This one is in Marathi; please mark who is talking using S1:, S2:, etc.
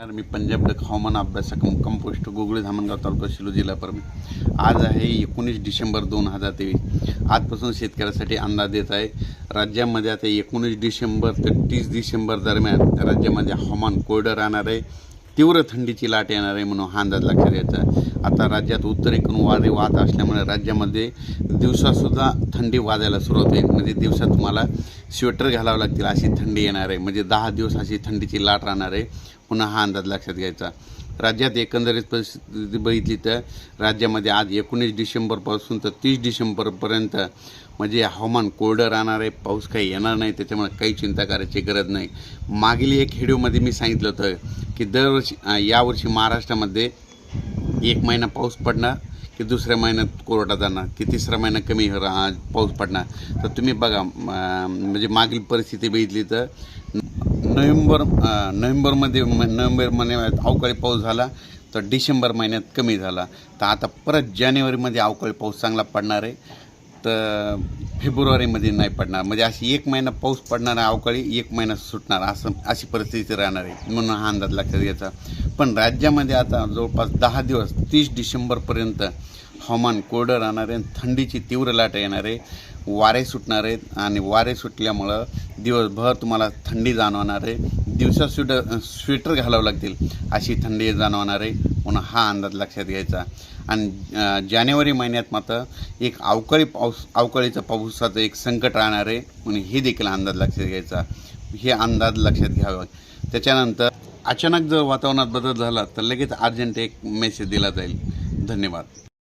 S1: मी पंजाब डक हवामान अभ्यासक कंपोस्ट गोगळे धामणगाव तालुका शिलो जिल्हा परमी आज आहे एकोणीस डिसेंबर दोन हजार तेवीस. आजपासून शेतकऱ्यासाठी अंदाज देत आहे राज्यामध्ये आता एकोणीस डिसेंबर ते तीस डिसेंबर दरम्यान राज्यामध्ये हवामान कोरडं राहणार आहे. तीव्र थंडीची लाट येणार आहे म्हणून हा अंदाज लक्षात घ्यायचा आता राज्यात उत्तरेकडून वारे वाहत असल्यामुळे राज्यामध्ये दिवसासुद्धा थंडी वाजायला सुरुवात होईल. म्हणजे दिवसात तुम्हाला स्वेटर घालावं लागतील अशी थंडी येणार आहे. म्हणजे दहा दिवस अशी थंडीची लाट राहणार आहे. पुन्हा हा अंदाज लक्षात घ्यायचा. राज्यात एकंदरीत परिस्थिती बघितली तर राज्यामध्ये आज एकोणीस डिसेंबरपासून तर तीस डिसेंबरपर्यंत म्हणजे हवामान कोरडं राहणार आहे पाऊस काही येणार नाही त्याच्यामुळे काही चिंता करायची गरज नाही. मागील एक व्हिडिओमध्ये मी सांगितलं होतं की दरवर्षी यावर्षी महाराष्ट्रामध्ये एक महिना पाऊस पडणार की दुसऱ्या महिन्यात कोरडा जाणार की तिसरा महिना कमी रा- पाऊस पडणार. तर तुम्ही बघा म्हणजे मागील परिस्थिती बघितली तर नोव्हेंबर नोव्हेंबरमध्ये म- नोव्हेंबर महिन्यात अवकाळी पाऊस झाला तर डिसेंबर महिन्यात कमी झाला. तर आता परत जानेवारीमध्ये अवकाळी पाऊस चांगला पडणार आहे. तर फेब्रुवारीमध्ये नाही पडणार. म्हणजे अशी एक महिना पाऊस पडणार आहे अवकाळी एक महिना सुटणार असं अशी परिस्थिती राहणार आहे म्हणून हा अंदाज लक्षात घ्यायचा. पण राज्यामध्ये आता जवळपास दहा दिवस तीस डिसेंबरपर्यंत हवामान कोरडं राहणार आहे थंडीची तीव्र लाट येणार आहे. वारे सुटणार आहेत आणि वारे सुटल्यामुळं दिवसभर तुम्हाला थंडी जाणवणार आहे. दिवसा स्वीट स्वेटर घालावं लागतील अशी थंडी जाणवणार आहे. म्हणून हा अंदाज लक्षात घ्यायचा. आणि जानेवारी महिन्यात मात्र एक अवकाळी पाऊस अवकाळीचा पावसाचं एक संकट राहणार आहे. म्हणून हे देखील अंदाज लक्षात घ्यायचा. हे अंदाज लक्षात घ्यावा. त्याच्यानंतर अचानक जर वातावरणात बदल झाला तर लगेच अर्जंट एक मेसेज दिला जाईल. धन्यवाद.